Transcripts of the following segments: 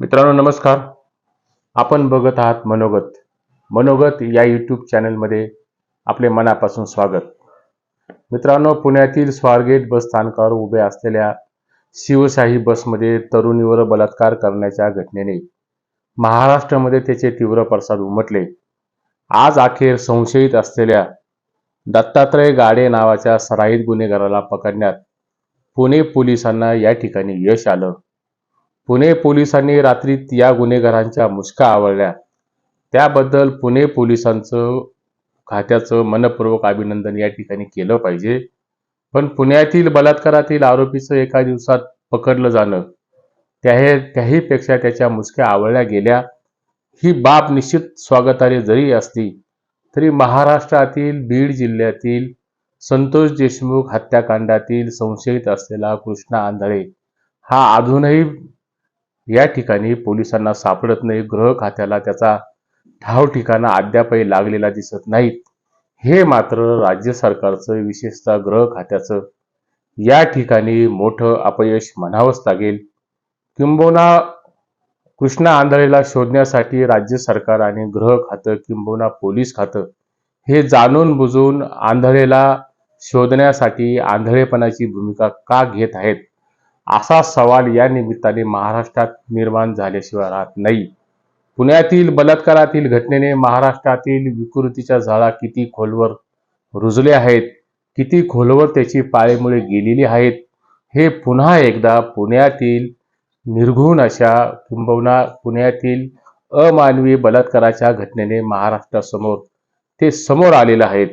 मित्रांनो नमस्कार. आपण बघत आहात मनोगत. मनोगत या यूट्यूब चॅनलमध्ये आपले मनापासून स्वागत. मित्रांनो पुण्यातील स्वारगेट बस स्थानकावर उभे असलेल्या शिवशाही बसमध्ये तरुणीवर बलात्कार करण्याच्या घटनेने महाराष्ट्रामध्ये त्याचे तीव्र प्रसाद उमटले. आज अखेर संशयित असलेल्या दत्तात्रय गाडे नावाच्या सराईत गुन्हेगाराला पकडण्यात पुणे पोलिसांना या ठिकाणी यश आलं. पुणे पोलिसांनी रात्रीत या गुन्हेगारांच्या मुसका आवळल्या. त्याबद्दल पुणे पोलिसांचं खात्याचं मनपूर्वक अभिनंदन या ठिकाणी केलं पाहिजे. पण पुण्यातील बलात्कारातील आरोपीचं एका दिवसात पकडलं जाणं त्या त्याहीपेक्षा त्याच्या मुसक्या आवळल्या गेल्या. ही बाब निश्चित स्वागतार्ह जरी असली तरी महाराष्ट्रातील बीड जिल्ह्यातील संतोष देशमुख हत्याकांडातील संशयित असलेला कृष्णा आंधळे हा अजूनही या ठिकाणी पोलिसांना सापडत नाही गृह खात्याला त्याचा ठाव ठिकाणा अद्यापही लागलेला दिसत नाहीत. हे मात्र राज्य सरकारचं विशेषतः गृह खात्याचं या ठिकाणी मोठं अपयश म्हणावंच लागेल. किंबहुना कृष्णा आंधळेला शोधण्यासाठी राज्य सरकार आणि गृह खातं किंबहुना पोलीस खातं हे जाणून बुजून आंधळेला शोधण्यासाठी आंधळेपणाची भूमिका का घेत आहेत? असा सवाल या निमित्ताने महाराष्ट्रात निर्माण झाल्याशिवाय राहत नाही. पुण्यातील बलात्कारातील घटनेने महाराष्ट्रातील विकृतीच्या झाडा किती खोलवर रुजले आहेत किती खोलवर त्याची पाळेमुळे गेलेली आहेत हे पुन्हा एकदा पुण्यातील निर्घुण अशा किंबहुना पुण्यातील अमानवी बलात्काराच्या घटनेने महाराष्ट्रासमोर ते समोर आलेलं आहेत.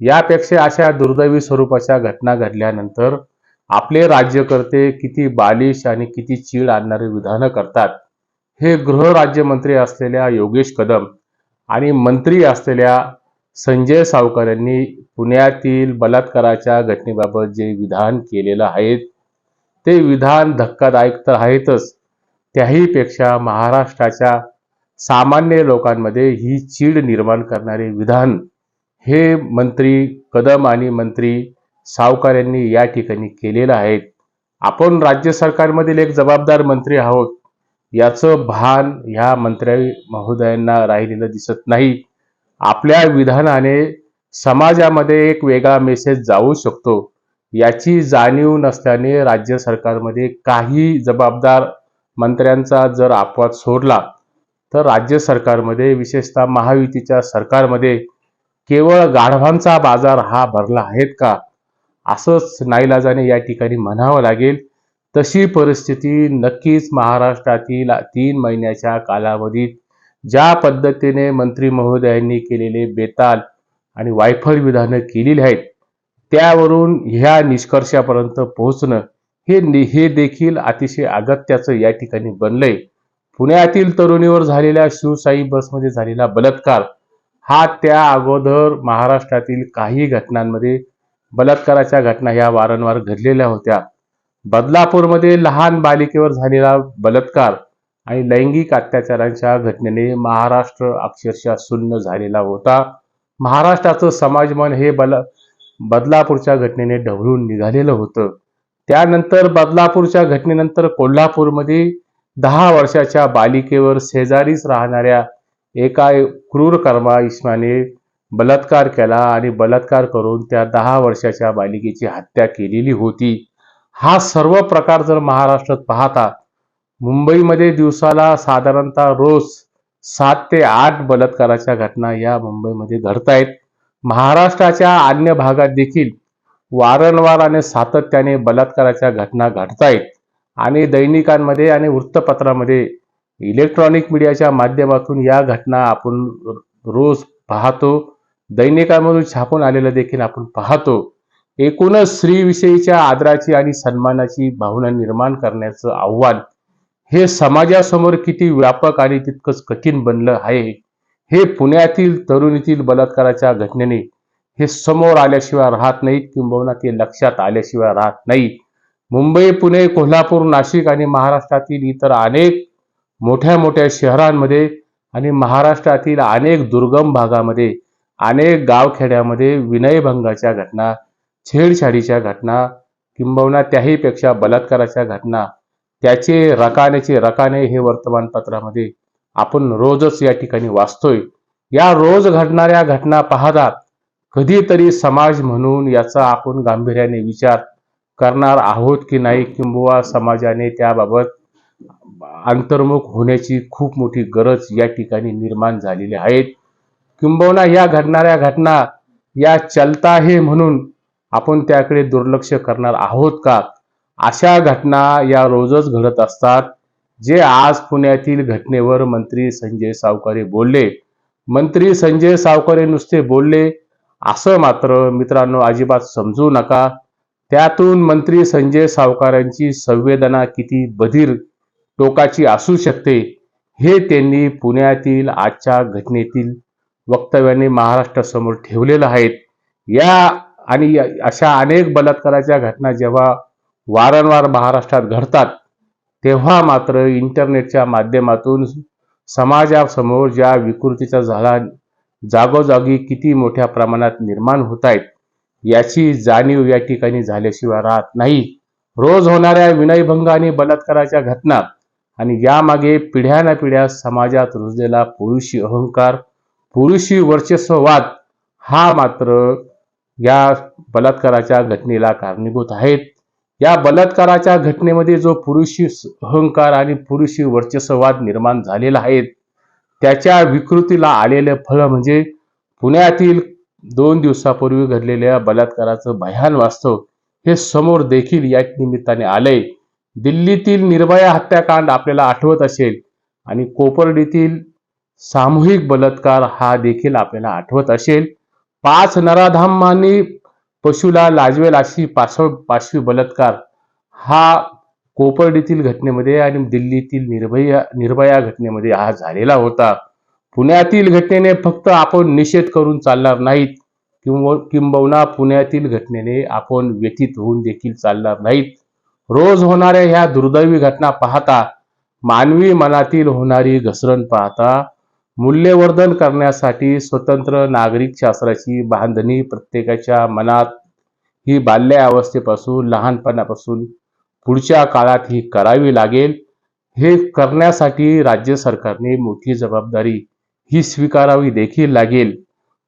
यापेक्षा अशा दुर्दैवी स्वरूपाच्या घटना घडल्यानंतर आपले राज्यकर्ते किती बालिश आणि किती चीड आणणारे विधानं करतात. हे गृहराज्यमंत्री असलेल्या योगेश कदम आणि मंत्री असलेल्या संजय सावकर यांनी पुण्यातील बलात्काराच्या घटनेबाबत जे विधान केलेलं आहे ते विधान धक्कादायक तर आहेतच. त्याहीपेक्षा महाराष्ट्राच्या सामान्य लोकांमध्ये ही चीड निर्माण करणारे विधान हे मंत्री कदम आणि मंत्री सावकार यांनी या ठिकाणी केलेलं आहे. आपण राज्य सरकारमधील एक जबाबदार मंत्री आहोत. याचं भान ह्या मंत्री महोदयांना राहिलेलं दिसत नाही. आपल्या विधानाने समाजामध्ये एक वेगळा मेसेज जाऊ शकतो. याची जाणीव नसल्याने राज्य सरकारमध्ये काही जबाबदार मंत्र्यांचा जर अपवाद सोडला तर राज्य सरकारमध्ये विशेषतः महायुतीच्या सरकारमध्ये केवळ गाढवांचा बाजार हा भरला आहेत का? असंच नाईलाजाने या ठिकाणी म्हणावं लागेल. तशी परिस्थिती नक्कीच महाराष्ट्रातील तीन महिन्याच्या कालावधीत ज्या पद्धतीने मंत्री महोदयांनी केलेले बेताल आणि वायफळ विधानं केलेली आहेत त्यावरून ह्या निष्कर्षापर्यंत पोहोचणं हे हे देखील अतिशय अगत्याचं या ठिकाणी बनलंय. पुण्यातील तरुणीवर झालेल्या शिवशाही बसमध्ये झालेला बलात्कार हा त्या अगोदर महाराष्ट्रातील काही घटनांमध्ये बलात्काराच्या घटना ह्या वारंवार घडलेल्या होत्या. बदलापूरमध्ये लहान बालिकेवर झालेला बलात्कार आणि लैंगिक अत्याचारांच्या घटनेने महाराष्ट्र अक्षरशः शून्य झालेला होता. महाराष्ट्राचं समाजमन हे बल बदलापूरच्या घटनेने ढवळून निघालेलं होतं. त्यानंतर बदलापूरच्या घटनेनंतर कोल्हापूरमध्ये दहा वर्षाच्या बालिकेवर शेजारीच राहणाऱ्या एका क्रूर कर्मा इस्माने बलात्कार केला आणि बलात्कार करून त्या दहा वर्षाच्या बालिकेची हत्या केलेली होती. हा सर्व प्रकार जर महाराष्ट्रात पाहता मुंबईमध्ये दिवसाला साधारणतः रोज सात ते आठ बलात्काराच्या घटना या मुंबईमध्ये घडतायत. महाराष्ट्राच्या अन्य भागात देखील वारंवार आणि सातत्याने बलात्काराच्या घटना घडतायत आणि दैनिकांमध्ये आणि वृत्तपत्रामध्ये इलेक्ट्रॉनिक मीडियाच्या माध्यमातून या घटना आपण रोज पाहतो. दैनिकांमधून छापून आलेलं देखील आपण पाहतो. एकूणच स्त्रीविषयीच्या आदराची आणि सन्मानाची भावना निर्माण करण्याचं आव्हान. हे समाजासमोर किती व्यापक आणि तितकंच कठीण बनलं आहे हे पुण्यातील तरुणीतील बलात्काराच्या घटनेने हे समोर आल्याशिवाय राहत नाहीत किंबहुना ते लक्षात आल्याशिवाय राहत नाही मुंबई पुणे कोल्हापूर नाशिक आणि महाराष्ट्रातील इतर अनेक मोठ्या मोठ्या शहरांमध्ये आणि महाराष्ट्रातील अनेक दुर्गम भागामध्ये अनेक गावखेड्यामध्ये विनयभंगाच्या घटना छेडछाडीच्या घटना किंबहुना त्याहीपेक्षा बलात्काराच्या घटना त्याचे रकानेचे रकाने हे वर्तमानपत्रामध्ये आपण रोजच या ठिकाणी वाचतोय. या रोज घडणाऱ्या घटना पाहतात. कधीतरी समाज म्हणून याचा आपण गांभीर्याने विचार करणार आहोत की नाही किंबुवा समाजाने त्याबाबत अंतर्मुख होण्याची खूप मोठी गरज या ठिकाणी निर्माण झालेली आहे. किंबहुना या घडणाऱ्या घटना या चलता आहे म्हणून आपण त्याकडे दुर्लक्ष करणार आहोत का? अशा घटना या रोजच घडत असतात जे आज पुण्यातील घटनेवर मंत्री संजय सावकारे बोलले. मंत्री संजय सावकारे नुसते बोलले असं मात्र मित्रांनो अजिबात समजू नका. त्यातून मंत्री संजय सावकारांची संवेदना किती बधीर टोकाची असू शकते हे त्यांनी पुण्यातील आजच्या घटनेतील वक्तव्याने महाराष्ट्रासमोर ठेवलेलं आहेत. या आणि अशा अनेक बलात्काराच्या घटना जेव्हा वारंवार महाराष्ट्रात घडतात तेव्हा मात्र इंटरनेटच्या माध्यमातून समाजासमोर ज्या विकृतीचा झाला जागोजागी किती मोठ्या प्रमाणात निर्माण होत आहेत याची जाणीव या ठिकाणी झाल्याशिवाय राहत नाही. रोज होणाऱ्या विनयभंग आणि बलात्काराच्या घटना आणि यामागे पिढ्यानपिढ्या समाजात रुजलेला पुरुषी अहंकार पुरुषी वर्चस्ववाद हा मात्र या बलात्काराच्या घटनेला कारणीभूत आहेत. या बलात्काराच्या घटनेमध्ये जो पुरुषी अहंकार आणि पुरुषी वर्चस्ववाद निर्माण झालेला आहे त्याच्या विकृतीला आलेले फळ म्हणजे पुण्यातील दोन दिवसापूर्वी घडलेल्या बलात्काराचं भयान वास्तव हे समोर देखील या निमित्ताने आलंय. दिल्लीतील निर्भया हत्याकांड आपल्याला आठवत असेल आणि कोपर्डीतील सामूहिक बलात्कार हा देखील आपल्याला आठवत असेल. पाच नराधामांनी पशुला लाजवेल अशी पाशव पाशवी बलात्कार. हा कोपर्डीतील घटनेमध्ये आणि दिल्लीतील निर्भया निर्भया घटनेमध्ये हा झालेला होता. पुण्यातील घटनेने फक्त आपण निषेध करून चालणार नाहीत. किंवा किंबहुना पुण्यातील घटनेने आपण व्यथित होऊन देखील चालणार नाहीत. रोज होणाऱ्या ह्या दुर्दैवी घटना पाहता मानवी मनातील होणारी घसरण पाहता मूल्यवर्धन करण्यासाठी स्वतंत्र नागरिक शास्त्राची बांधणी प्रत्येकाच्या मनात ही बाल्यावस्थेपासून लहानपणापासून पुढच्या काळात ही करावी लागेल. हे करण्यासाठी राज्य सरकारने मोठी जबाबदारी ही स्वीकारावी देखील लागेल.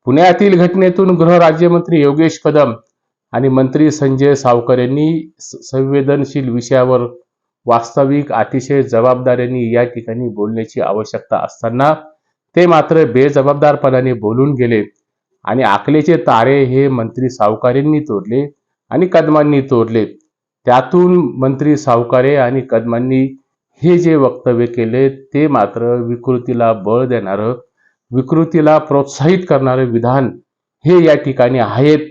पुण्यातील घटनेतून गृहराज्यमंत्री योगेश कदम आणि मंत्री संजय सावकर यांनी स- संवेदनशील विषयावर वास्तविक अतिशय जबाबदारीने या ठिकाणी बोलण्याची आवश्यकता असताना ते मात्र बेजबाबदारपणाने बोलून गेले आणि आकलेचे तारे हे मंत्री सावकारेंनी तोडले आणि कदमांनी तोडले. त्यातून मंत्री सावकारे आणि कदमांनी हे जे वक्तव्य केले ते मात्र विकृतीला बळ देणारं विकृतीला प्रोत्साहित करणारं विधान हे या ठिकाणी आहेत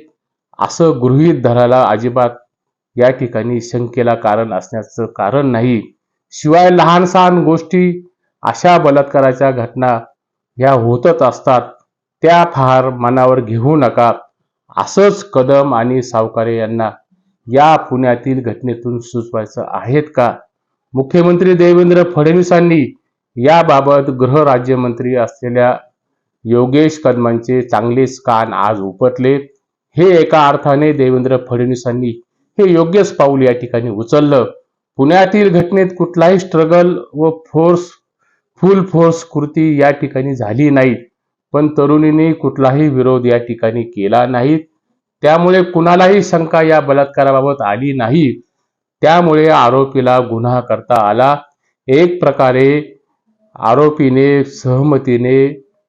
असं गृहीत धरायला अजिबात या ठिकाणी शंकेला कारण असण्याचं कारण नाही. शिवाय लहान सहान गोष्टी अशा बलात्काराच्या घटना ह्या होतच असतात. त्या फार मनावर घेऊ नका असंच कदम आणि सावकारे यांना या पुण्यातील घटनेतून सुचवायचं आहेत का? मुख्यमंत्री देवेंद्र फडणवीसांनी याबाबत गृहराज्यमंत्री असलेल्या योगेश कदमांचे चांगलेच कान आज उपटले. हे एका अर्थाने देवेंद्र फडणवीसांनी हे योग्यच पाऊल या ठिकाणी उचललं. पुण्यातील घटनेत कुठलाही स्ट्रगल व फोर्स फुल फोर्स कृती या ठिकाणी झाली नाही पण तरुणीने कुठलाही विरोध या ठिकाणी केला नाही त्यामुळे कुणालाही शंका या बलात्काराबाबत आली नाही. त्यामुळे आरोपीला गुन्हा करता आला. एक प्रकारे आरोपीने सहमतीने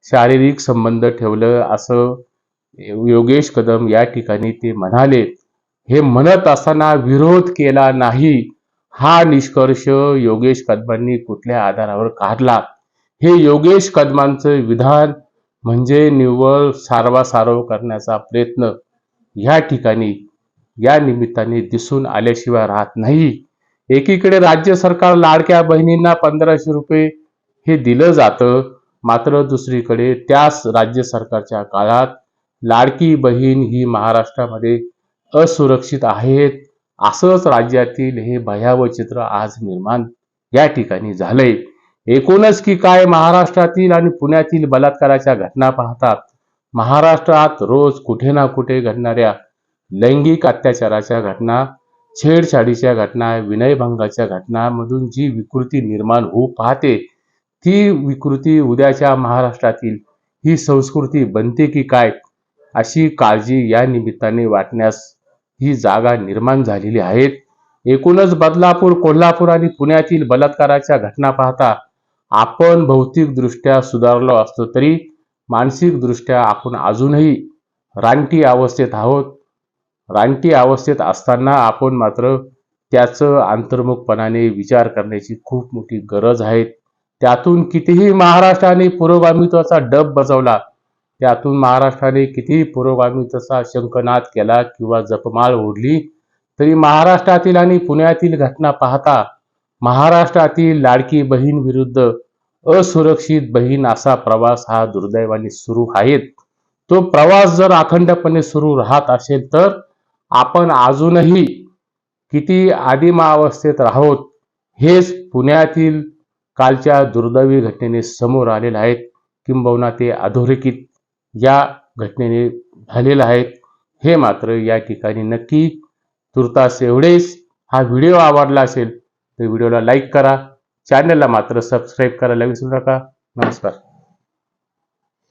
शारीरिक संबंध ठेवलं असं योगेश कदम या ठिकाणी ते म्हणाले. हे म्हणत असताना विरोध केला नाही. हा निष्कर्ष योगेश कदमांनी कुठल्या आधारावर काढला? हे योगेश कदमांचं विधान म्हणजे निव्वळ सारवासारव करण्याचा प्रयत्न या ठिकाणी या निमित्ताने दिसून आल्याशिवाय राहत नाही. एकीकडे राज्य सरकार लाडक्या बहिणींना पंधराशे रुपये हे दिलं जातं मात्र दुसरीकडे त्याच राज्य सरकारच्या काळात लाडकी बहीण ही महाराष्ट्रामध्ये असुरक्षित आहेत. असंच राज्यातील हे भयावह चित्र आज निर्माण या ठिकाणी झालंय. एकूणच की काय महाराष्ट्रातील आणि पुण्यातील बलात्काराच्या घटना पाहतात महाराष्ट्रात रोज कुठे ना कुठे घडणाऱ्या लैंगिक अत्याचाराच्या घटना छेडछाडीच्या घटना विनयभंगाच्या घटनांमधून जी विकृती निर्माण होऊ पाहते ती विकृती उद्याच्या महाराष्ट्रातील ही संस्कृती बनते की काय अशी काळजी या निमित्ताने वाटण्यास ही जागा निर्माण झालेली आहेत. एकूणच बदलापूर कोल्हापूर आणि पुण्यातील बलात्काराच्या घटना पाहता आपण भौतिकदृष्ट्या सुधारलो असतो तरी मानसिकदृष्ट्या आपण अजूनही रानटी अवस्थेत आहोत. रानटी अवस्थेत असताना आपण मात्र त्याचं अंतर्मुखपणाने विचार करण्याची खूप मोठी गरज आहे. त्यातून कितीही महाराष्ट्राने पुरोगामित्वाचा डब बजावला त्यातून महाराष्ट्राने कितीही तसा शंखनाद केला किंवा जपमाळ ओढली तरी महाराष्ट्रातील आणि पुण्यातील घटना पाहता महाराष्ट्रातील लाडकी बहीण विरुद्ध असुरक्षित बहीण असा प्रवास हा दुर्दैवाने सुरू आहे तो प्रवास जर अखंडपणे सुरू राहत असेल तर आपण अजूनही किती आदिमावस्थेत राहोत हेच पुण्यातील कालच्या दुर्दैवी घटनेने समोर आलेले आहेत किंबहुना ते अधोरेखित या घटनेने झालेलं आहे. हे मात्र या ठिकाणी नक्की तुर्तास एवढेच. हा व्हिडिओ आवडला असेल तर व्हिडिओला लाईक करा. चॅनलला मात्र सबस्क्राईब करायला विसरू नका नमस्कार.